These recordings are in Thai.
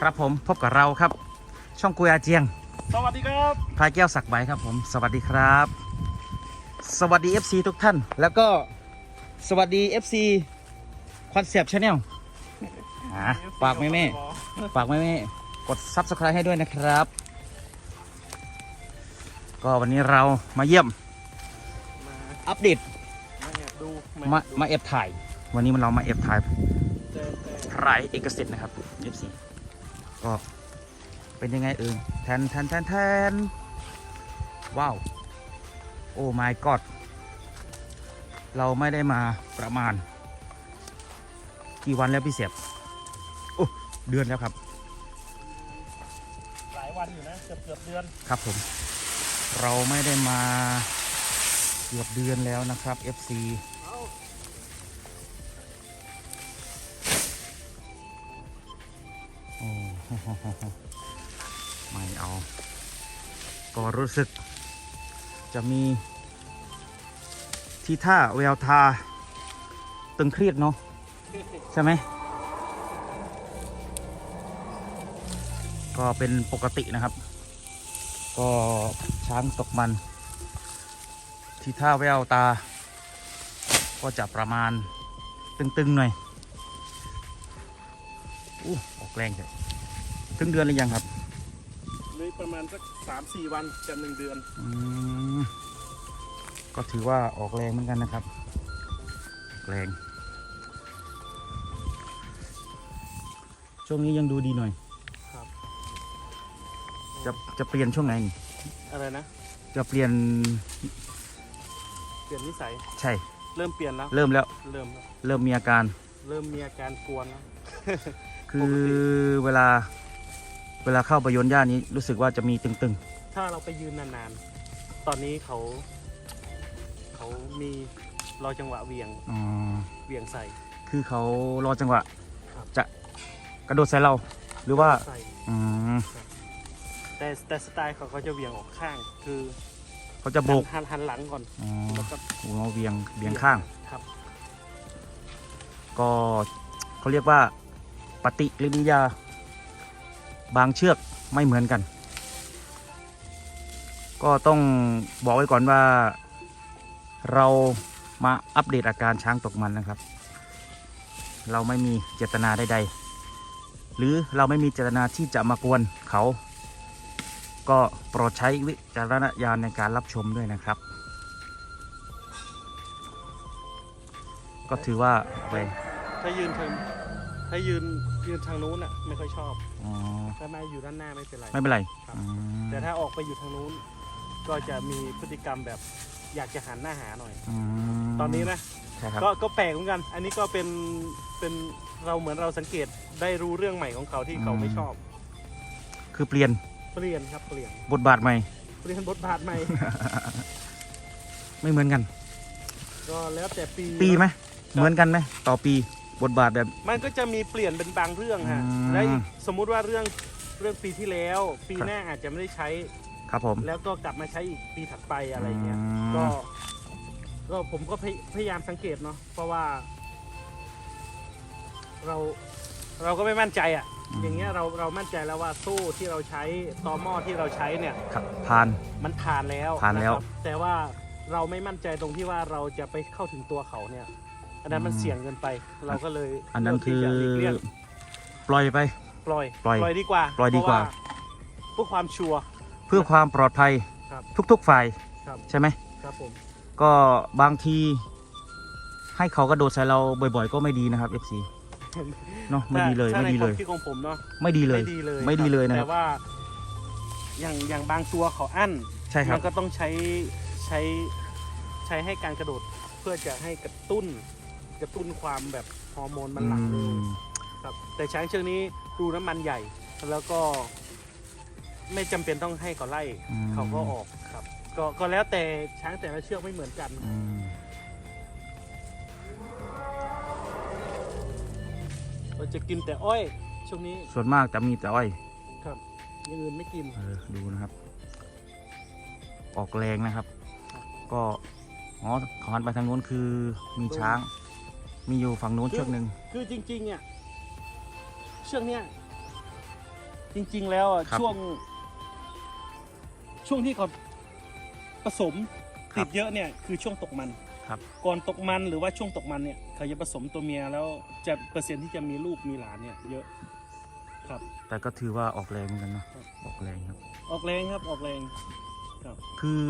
ครับผมพบกับเราครับ ช่องกุยอาเจียง สวัสดีครับพายแก้วสักใบครับผม สวัสดีครับ สวัสดี FC ทุกท่าน แล้วก็สวัสดี FC คอนเซปต์ชาแนลฝากแม่แม่ๆฝากแม่แม่ๆกด Subscribe ให้ด้วยนะครับ ก็วันนี้เรามาเยี่ยมมาอัปเดตมาแอบดูมามาแอบถ่าย วันนี้มันเรามาแอบถ่ายแต่แต่รายเอกสิทธิ์นะครับ F4 ก็เป็นยังไงเอ่ยแทนแทนแทนแทนว้าว โอ้ my god เราไม่ได้มาประมาณ กี่วันแล้วพี่เสียบโอ้เดือนแล้วครับ หลายวันอยู่นะเกือบเกือบเดือนครับผม เราไม่ได้มาเกือบเดือนแล้วนะครับ FC ไม่เอา ก็รู้สึกจะมี ที่ท่าแววทา ตึงเครียดเนาะใช่ไหม ก็เป็นปกตินะครับ ก็ช้างตกมัน ที่ท่าแววตา ก็จะประมาณตึง ๆ หน่อยอู้ออกแรงเลย ถึงเดือนหรือยังครับเลยประมาณสักสามสี่วันจะหนึ่งเดือน อืมก็ถือว่าออกแรงเหมือนกันนะครับออกแรง ช่วงนี้ยังดูดีหน่อย ครับ จะจะเปลี่ยนช่วงไหนนี่อะไรนะ จะเปลี่ยนเปลี่ยนนิสัย ใช่ เริ่มเปลี่ยนแล้ว เริ่มแล้ว เริ่มแล้วเริ่มมีอาการ เริ่มมีอาการกวนแล้ว คือเวลา เวลาเข้าไปโยนหญ้านี้รู้สึกว่าจะมีตึงถ้าเราไปยืนนานๆ ตอนนี้เขา เขามีรอจังหวะเหวียงๆอ๋อเหวียงใส่คือเขารอจังหวะครับจะกระโดดใส่เรา หรือว่าใส่อืมแต่แต่สไตล์เขาเขาจะเหวียงออกข้าง คือเขาจะโบกหันหันหลังก่อนอ๋อแล้วก็หัวเวียงเวียงข้าง ครับก็เขาเรียกว่าปฏิกิริยา บางเชือกไม่เหมือนกัน ก็ต้องบอกไว้ก่อนว่า เรามาอัปเดตอาการช้างตกมันนะครับ เราไม่มีเจตนาใดๆ หรือเราไม่มีเจตนาที่จะมากวนเขา ก็โปรดใช้วิจารณญาณในการรับชมด้วยนะครับ ก็ถือว่าแรงถ้ายืนทาง ถ้ายืนยืนทางนู้นอะไม่ค่อยชอบอ๋อถ้ามาอยู่ด้านหน้าไม่เป็นไร ไม่เป็นไรครับ อืมแต่ถ้าออกไปอยู่ทางนู้น ก็จะมีพฤติกรรมแบบอยากจะหันหน้าหาหน่อย มตอนนี้นะใช่ครับก็ก็แปลกเหมือนกัน อันนี้ก็เป็นเป็นเราเหมือนเราสังเกตได้รู้เรื่องใหม่ของเขาที่เขาไม่ชอบ คือเปลี่ยนเปลี่ยนครับเปลี่ยนบทบาทใหม่ เปลี่ยนบทบาทใหม่ ไม่เหมือนกัน ก็แล้วแต่ปีปีไหมครับเหมือนกันไหมต่อปี บทบาทแบบ มันก็จะมีเปลี่ยนเป็นบางเรื่องฮะอืม และอีกสมมุติว่าเรื่องเรื่องปีที่แล้ว ปีครับหน้าอาจจะไม่ได้ใช้ ครับผม แล้วก็กลับมาใช้อีกปีถัดไปอะไรเงี้ย อืม ก็ ก็ผมก็พยพยายามสังเกตเนาะ เพราะว่า เรา เราก็ไม่มั่นใจอะ่ะ อย่างเงี้ยเราเรามั่นใจแล้วว่าโซ่ที่เราใช้ตอหม้อที่เราใช้เนี่ย ครับผ่าน มันผ่านแล้วผ่านแล้วะครับแต่ว่าเราไม่มั่นใจตรงที่ว่าเราจะไปเข้าถึงตัวเขาเนี่ย อันนั้นมันอืมเสี่ยงเกินไป เราก็เลยอันนั้นเลืกที่จะหลีกเลี่ยงปล่อยไป ปล่อยปล่อยดีกว่าปล่อยดีกว่า เพระเพื่อความชัวร์ เพื่อความปลอดภัยครับทุกๆฝ่ายครับ ใช่ไหม ครับผม ก็บางที ให้เขากระโดดใส่เราบ่อยๆ ก็ไม่ดีนะครับ FC เนาะไม่ดีเลยถ้าไม่ดีเลยในความคิดของผมเนาะไม่ดีเลย ไม่ดีเลยไม่ดีเลยนะครับ แต่ว่า อย่างอย่างบางตัวเขาอั้นใช่ครัมับ ก็ต้องใช้ใช้ใช้ให้การกระโดดเพื่อจะให้กระตุ้น กระตุ้นความแบบฮอร์โมนมันหลั่งเลยอืมครับ แต่ช้างเชือกนี้ดูน้ำมันใหญ่ แล้วก็ ไม่จำเป็นต้องให้เขาไล่อืม เขาก็ออกครับ ก็ก็แล้วแต่ช้างแต่ละเชือกไม่เหมือนกันอืมเราจะกินแต่อ้อย ช่วงนี้ส่วนมากจะมีแต่อ้อยครับอย่างอื่นไม่กิน เออดูนะครับ ออกแรงนะครับครับก็อ๋อเขอหันไปทางนู้นคือมีช้าง มีอยู่ฝั่งนู้นเชือกหนึ่ง คือจริงๆเนี่ยเชือกเนี้ยจริง ๆ แล้วอะครับช่วง ช่วงที่เขาผสมครัติบดเยอะเนี่ยคือช่วงตกมันครับ ก่อนตกมันหรือว่าช่วงตกมันเนี่ยเขาจะผสมตัวเมียแล้วจะเปอร์เซ็นต์ที่จะมีลูกมีหลานเนี่ยเยอะครับแต่ก็ถือว่าออกแรงเหมือนกันเนาะครับออกแรงครับ ออกแรงครับออกแรง คือ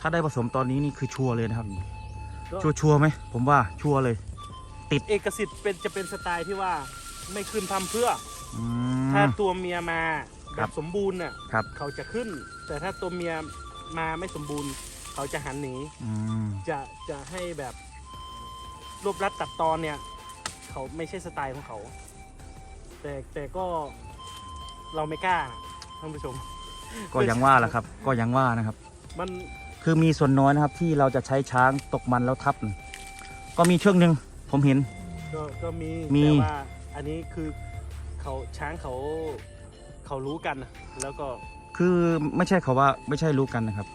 ถ้าได้ผสมตอนนี้นี่คือชัวร์เลยนะครับ ก็ ชัวร์ชัวร์ไหมผมว่าชัวร์เลย เอกสิทธิ์เป็นจะเป็นสไตล์ที่ว่าไม่ขึ้นทำเพื่ออือมถ้าตัวเมียมาแบครับ บสมบูรณ์น่ะครับเขาจะขึ้น แต่ถ้าตัวเมียมาไม่สมบูรณ์ เขาจะหันหนีอืมจะจะให้แบบรวบรัดตัดตอนเนี่ย เขาไม่ใช่สไตล์ของเขา แต่แต่ก็เราไม่กล้าท่านผู้ชม ก็ยังว่าแหละครับ ก็ยังว่านะครับ มันคือมีส่วนน้อยนะครับที่เราจะใช้ช้างตกมันแล้วทับก็มีช่วงหนึ่ง ผมเห็น ก็ก็มีมี แต่ว่าอันนี้คือเขาช้างเขาเขารู้กันนะแล้วก็คือไม่ใช่เขาว่าไม่ใช่รู้กันนะครับ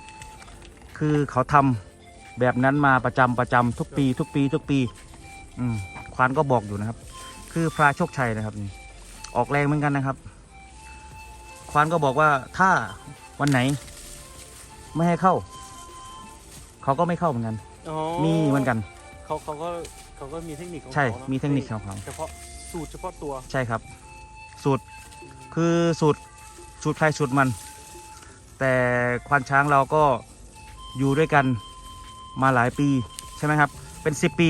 คือเขาทำแบบนั้นมาประจำประจำทุกปี ทุกปี ทุกปี อืมควานก็บอกอยู่นะครับ คือพระโชคชัยนะครับนี่ออกแรงเหมือนกันนะครับ ควานก็บอกว่าถ้าวันไหน ไม่ให้เข้า เขาก็ไม่เข้าเหมือนกัน อ๋อมีเหมือนกัน เขาเขาก็เขาก็มีเทคนิคของใช่เขานอะมีเทคนิคของเขา เฉพาะสูตรเฉพาะตัวใช่ครับ สูตรคือสูตรสูตรใครสูตรมัน แต่ควานช้างเราก็อยู่ด้วยกันมาหลายปีใช่ไหมครับ เป็นสิบปี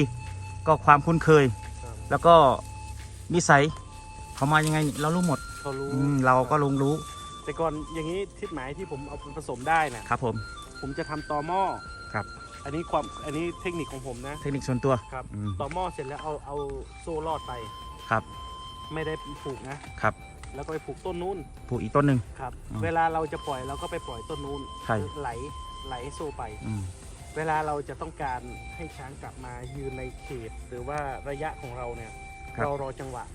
ก็ความคุ้นเคยครับแล้วก็นิสัยเขามายังไงเรารู้หมดเขารู้อืมเราก็ลงรู้แต่ก่อนอย่างนี้ทิศหมายที่ผมเอาไปผสมได้น่ะ ครับผม ผมจะทำตอหม้อครับ อันนี้ความอันนี้เทคนิคของผมนะเทคนิคส่วนตัวครับอืมตอหม้อเสร็จแล้วเอาเอาโซ่ลอดไปครับไม่ได้ผูกนะ ครับแล้วก็ไปผูกต้นนู้นปลูกอีกต้นหนึ่ง ครับ อืมเวลาเราจะปล่อยเราก็ไปปล่อยต้นนู้นใช่ ไหลไหลโซ่ไป อืมเวลาเราจะต้องการให้ช้างกลับมายืนในเขต หรือว่าระยะของเราเนี่ย ครับ เรารอจังหวะ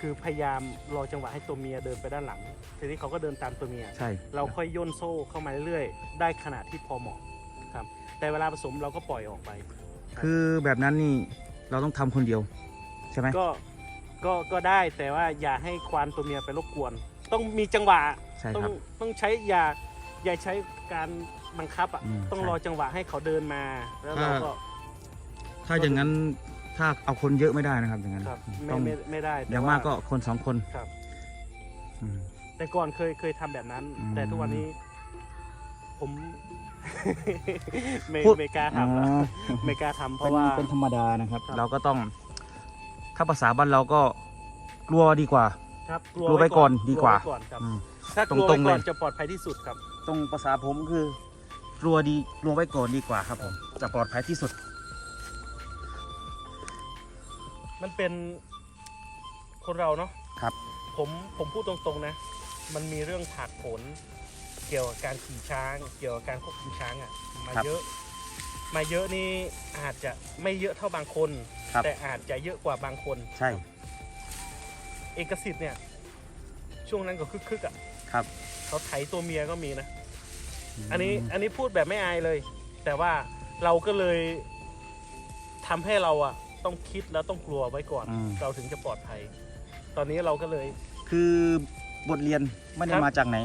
คือพยายามรอจังหวะให้ตัวเมียเดินไปด้านหลัง ทีนี้เขาก็เดินตามตัวเมีย ใช่เราค่อยย่นโซ่เข้ามาเรื่อยๆ ได้ขนาดที่พอเหมาะ ครับ แต่เวลาผสมเราก็ปล่อยออกไป คือแบบนั้นนี่เราต้องทำคนเดียว ใช่ไหมก็ก็ก็ได้แต่ว่าอย่าให้ควานตัวเมียไปรบกวน ต้องมีจังหวะใช่ต้อคงรับ ต้องใช้อย่าอย่าใช้การบังคับอะอืมต้องใช่รอจังหวะให้เขาเดินมา แล้วเราก็ ถ้าอย่างนั้นถ้าเอาคนเยอะไม่ได้นะครับอย่างนั้นครับไม่ต้องไม่ไม่ได้แต่อย่างมากก็ว่คนสองคนครับ อืม แต่ก่อนเคยเคยทำแบบนั้น อืม แต่ทุกวันนี้ ผม ไม่พูด ไม่กล้าทำแล้วอ๋อไม่กล้าทำเพเป็นราะว่า เป็นธรรมดานะครับครับ เราก็ต้อง ถ้าภาษาบ้านเราก็กลัวดีกว่า ครับกลัวไว้ก่อนดีกว่า ลัไก่อนครับอืม ถ้ากลัวตรไว้งๆก่อนเลย จะปลอดภัยที่สุดครับ ตรงภาษาผมคือกลัวดีกลัวไว้ก่อนดีกว่าครับผมจะปลอดภัยที่สุด มันเป็นคนเราเนาะครับ ผมผมพูดตรงๆนะ มันมีเรื่องผาดผล เกี่ยวกับการขี่ช้าง เกี่ยวกับการควบคุมช้างอะ่ะมาเยอะ มาเยอะนี่อาจจะไม่เยอะเท่าบางคน ครับ แต่อาจจะเยอะกว่าบางคน ใช่ เอกสิทธิ์เนี่ย ช่วงนั้นก็คึกๆอะครับ เขาไถตัวเมียก็มีนะ อันนี้อันนี้พูดแบบไม่อายเลย แต่ว่าเราก็เลยทำให้เราอะต้องคิดแล้วต้องกลัวไว้ก่อน อืม เราถึงจะปลอดภัย ตอนนี้เราก็เลย คือบทเรียนไม่ได้ครับ มาจากไหน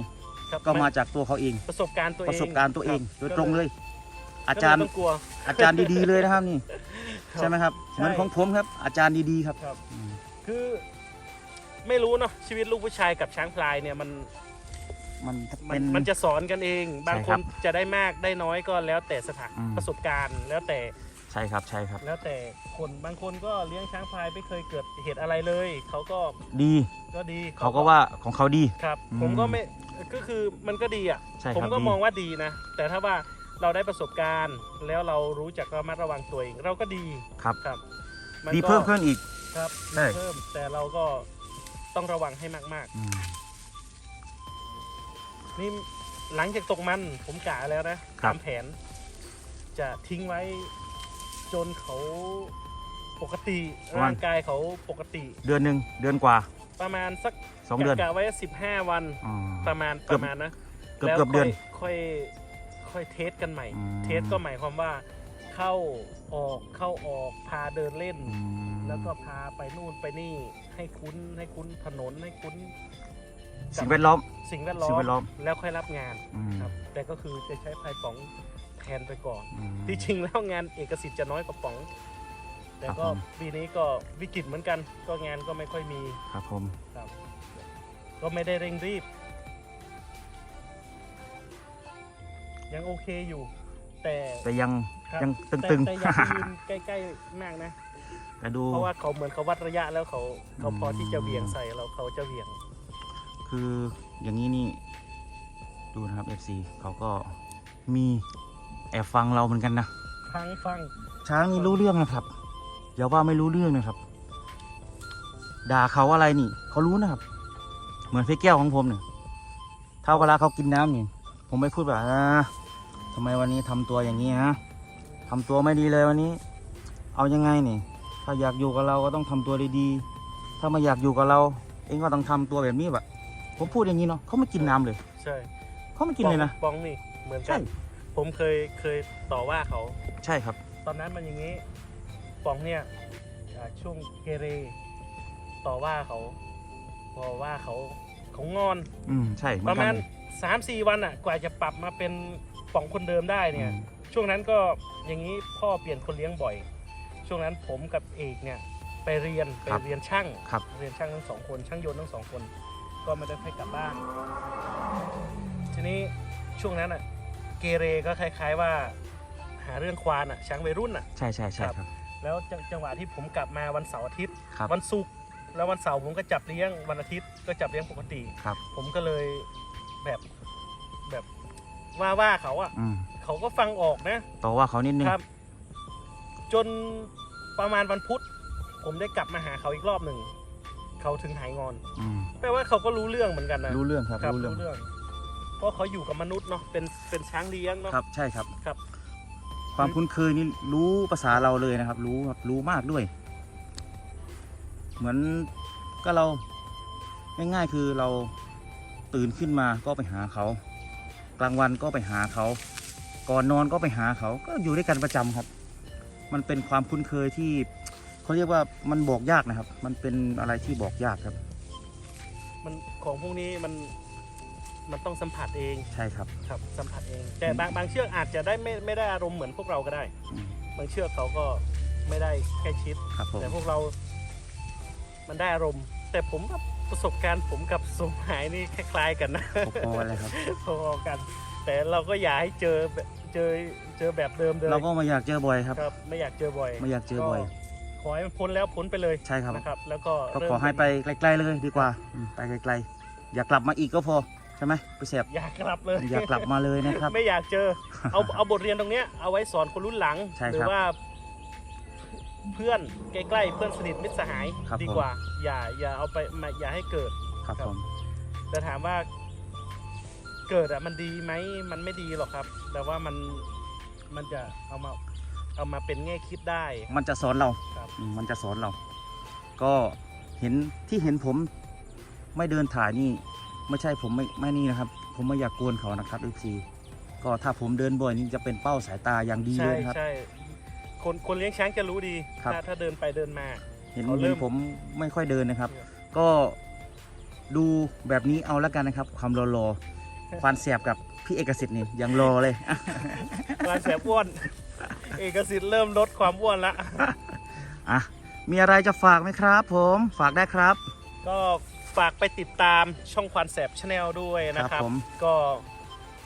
ครับก็มาไจากตัวเขาเอง ประสบการณ์ตัวเองประสบการณ์ตัวเองคบโดยตรงเลยก็อาจารย์ ก็ไม่ต้องกลัว อาจารย์ดีๆเลยนะครับนี่ครับใช่ไหมครับใช่ เหมือนของผมครับ อาจารย์ดีๆครับ ครับ อืม คือไม่รู้เนาะชีวิตลูกผู้ชายกับช้างพลายเนี่ยมันมันมัเป็น นมันจะสอนกันเอง บางใช่คครันบจะได้มากได้น้อยก็แล้วแต่สถานอืม ประสบการณ์ แล้วแต่ ใช่ครับใช่ครับ แล้วแต่คนบางคนก็เลี้ยงช้างพลายไม่เคยเกิดเหตุอะไรเลย เขาก็ดีก็ดีเขาก็ว่าของเขาดี ครับ อืมผมก็ไม่ก็คือมันก็ดีอะ ใช่ครับผมก็ดี มองว่าดีนะ แต่ถ้าว่าเราได้ประสบการณ์ แล้วเรารู้จักระมัดระวังตัวเองเราก็ดีครับ ครับนดีก็เพิ่มขึ้นอีก ครับใช่ดีเพิ่มแต่เราก็ต้องระวังให้มาก อืมๆ นี่หลังจากตกมันผมกะแล้วนะครับ ตามแผน จะทิ้งไว้ จนเขาปกติร่างกายเขาปกติ เดือนหนึ่งเดือนกว่าประมาณสักสองเดือนกะไว้สิบห้าวันอ๋อ ประมาณเกืปอบ ระมาณนะเกือบแล้วเกือบเดือน ค่อยค่อยค่อยเทสกันใหม่ อืม เทสก็หมายความว่าเข้าออกเข้าออกพาเดินเล่น อืมแล้วก็พาไปนู่นไปนี่ให้คุ้นให้คุ้นถนนให้คุ้นสิ่งแวดล้อม สิ่งแวดล้อสิ่งแวดล้อมมแล้วค่อยรับงาน อืมครับ แต่ก็คือจะใช้พายป๋อง แทนไปก่อน อืม ที่จริงแล้วงานเอกสิทธิ์จะน้อยกว่าป๋อง แต่ก็ครับผม ปีนี้ก็วิกฤตเหมือนกัน ก็งานก็ไม่ค่อยมี ครับผม ครับก็ไม่ได้เร่งรีบ ยังโอเคอยู่ แต่แต่ยังครับยังแต่ตึงแต่อย่าไปยืนใกล้ๆมากนะๆแต่ดูเพราะว่าเขาเหมือนเขาวัดระยะแล้วเขาเขาพอที่จะอืมเหวี่ยงใส่เราเขาจะเหวี่ยงคืออย่างนี้นี่ ดูนะครับ FC เขาก็มี แอบฟังเราเหมือนกันนะฟังฟังช้างนี่รู้เรื่องนะครับอย่าว่าไม่รู้เรื่องนะครับ ด่าเขาอะไรนี่ เขารู้นะครับ เหมือนเฟแก้วของผมเนี่ยเท่าเวลาเขากินน้ำนี่ผมไม่พูดแบบอ่าทำไมวันนี้ทำตัวอย่างนี้ฮะทำตัวไม่ดีเลยวันนี้ เอายังไงนี่ ถ้าอยากอยู่กับเราก็ต้องทำตัวดีๆถ้าไม่อยากอยู่กับเรา เองก็ต้องทำตัวแบบนี้แบบผมพูดอย่างนี้เนาะเขาไม่กินน้ำเลย ใช่เขาไม่กินเลยนะปองนี่เหมือนกัใช่น ผมเคยเคยต่อว่าเขา ใช่ครับ ตอนนั้นมันอย่างนี้ปองเนี่ยอ่าช่วงเกเรต่อว่าเขา พอว่าเขาเขางอน อืมใช่เหมืปอระนกัมานณเลย สามสี่วันอะ กว่าจะปรับมาเป็นป่องคนเดิมได้เนี่ย อืม ช่วงนั้นก็อย่างนี้พ่อเปลี่ยนคนเลี้ยงบ่อย ช่วงนั้นผมกับเอกเนี่ยไปเรียนไปเรียนช่าง ครับ เรียนช่างทั้งสองคนช่างยนต์ทั้งสองคน ก็ไม่ได้ให้กลับบ้าน ทีนี้ช่วงนั้นอะ เกเรก็คล้าย ๆว่า หาเรื่องควานอะช้างวัยรุ่นอะ ใช่ใช่ใช่ครับครับแล้วจังจังหวะที่ผมกลับมาวันเสาร์อาทิตย์ ครับ วันศุกร์แล้ววันเสาร์ผมก็จับเลี้ยงวันอาทิตย์ก็จับเลี้ยงปกติ ครับ ผมก็เลยแบบแบบว่าว่าเขาอะอืมเขาก็ฟังออกนะ ต่อว่าเขานิดนึง ครับ จนประมาณวันพุธ ผมได้กลับมาหาเขาอีกรอบหนึ่ง เขาถึงหายงอน อืมแปลว่าเขาก็รู้เรื่องเหมือนกันนะรู้เรื่องครับ ครับรู้เรื่องรู้เรื่อง เพราะเขาอยู่กับมนุษย์เนาะเป็นเป็นช้างเลี้ยงเนาะครับใช่ครับ ครับ ความคุ้นเคยนี่รู้ภาษาเราเลยนะครับ รู้ครับรู้มากด้วย เหมือนก็เราง่ายๆคือเราตื่นขึ้นมาก็ไปหาเขา กลางวันก็ไปหาเขา ก่อนนอนก็ไปหาเขา ก็อยู่ด้วยกันประจำครับ มันเป็นความคุ้นเคยที่เขาเรียกว่ามันบอกยากนะครับ มันเป็นอะไรที่บอกยากครับ มันของพวกนี้มัน มันต้องสัมผัสเองใช่ครับ ครับสัมผัสเอง แต่บางบางเชือกอาจจะได้ไม่ไม่ได้อารมณ์เหมือนพวกเราก็ได้อืมบางเชือกเขาก็ไม่ได้ใกล้ชิด ครับผม แต่พวกเรา มันได้อารมณ์ แต่ผมกับประสบการณ์ผมกับสมหมายนี่คล้าย ๆ กันนะ พอๆเลยครับ พอๆกัน แต่เราก็อย่าให้เจอแบบเจอเจอแบบเดิมเลยเราก็ไมาอยากเจอบ่อยครับ ครับ ไม่อยากเจอบ่อยไม่อยากเจอบ่อย ขอให้มันพ้นแล้วพ้นไปเลยใช่ครับ นะครับ แล้วก็ก็เริ่มขอให้ไปไกลๆเลยดีกว่าอืมไปไกลๆ อย่ากลับมาอีกก็พอใช่ไหมไปเสียบอยากกลับเลยอย่ากลับมาเลยนะครับ ไม่อยากเจอ เอาเอาบทเรียนตรงเนี้ยเอาไว้สอนคนรุ่นหลังใช่หรืครับว่า เพื่อนใกล้ๆเพื่อนสนิทมิตรสหายครับดีผมกว่า อย่า อย่าเอาไปมาอย่าให้เกิดครับครับผมแต่ถามว่า เกิดอะมันดีไหมมันไม่ดีหรอกครับ แต่ว่ามันมันจะเอามาเอามาเป็นแง่คิดได้ มันจะสอนเราครับอืมมันจะสอนเรา ก็เห็นที่เห็นผม ไม่เดินถ่ายนี่ ไม่ใช่ผมไม่ไม่นี่นะครับ ผมไม่อยากกวนเขานะครับเอฟซีก็ถ้าผมเดินบ่อยนี่จะเป็นเป้าสายตาอย่างดีเลใช่ยนะครับ ใช่คนคนเลี้ยงช้างจะรู้ดีครับ ถ้าถ้าเดินไปเดินมา เห็นเขาเริ่เห็นม ผมไม่ค่อยเดินนะครับเนี่ยก็ดูแบบนี้เอาแล้วกันนะครับ ความรอรอควานเสียบกับพี่เอกสิทธิ์นี่ยังรอเลยการแสบอ้วน เอกสิทธิ์เริ่มลดความอ้วนละ อะมีอะไรจะฝากไหมครับ ผมฝากได้ครับ ก็ ฝากไปติดตามช่องควันแสบชาแนลด้วยนะคครัรับบผม ก็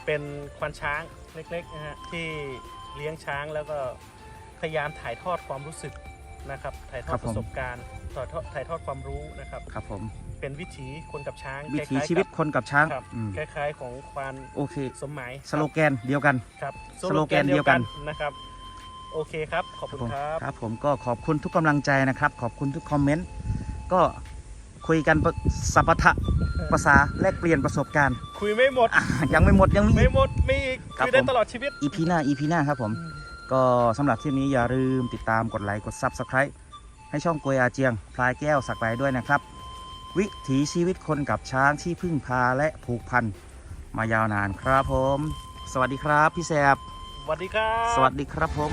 เป็นควันช้างเล็กๆนะฮะที่เลี้ยงช้างแล้วก็พยายามถ่ายทอดความรู้สึกนะครับ ถ่ายทอดประสบการณ์ถ่ายทอดถ่ายทอดความรู้นะครับ ครับผม เป็นวิถีคนกับช้างวิถีคล้ายๆชีวิตกับคนกับช้างครับอืมคล้าย ๆ ของควานโอเค สมหมายสโลแกนเดียวกัน ครับสโลแกนเดียวกัน นะครับ โอเคครับ ขอบคุณผมครับ ครับผมก็ขอบคุณทุกกำลังใจนะครับ ขอบคุณทุกคอมเมนต์ ก็ คุยกันปะสัพพะภาษาแลกเปลี่ยนประสบการณ์คุยไม่หมดอะยังไม่หมดยังมีไม่หมดมีอีกครับคุยได้ผมตลอดชีวิตอีพีหน้าอีพีหน้าครับผม ก็สำหรับที่นี้อย่าลืมติดตามกดไลค์กด Subscribe ให้ช่องกวยอาเจียง พลายแก้วสักไปด้วยนะครับ วิถีชีวิตคนกับช้างที่พึ่งพาและผูกพันมายาวนานครับผม สวัสดีครับพี่แสบสวัสดีครับ สวัสดีครับผม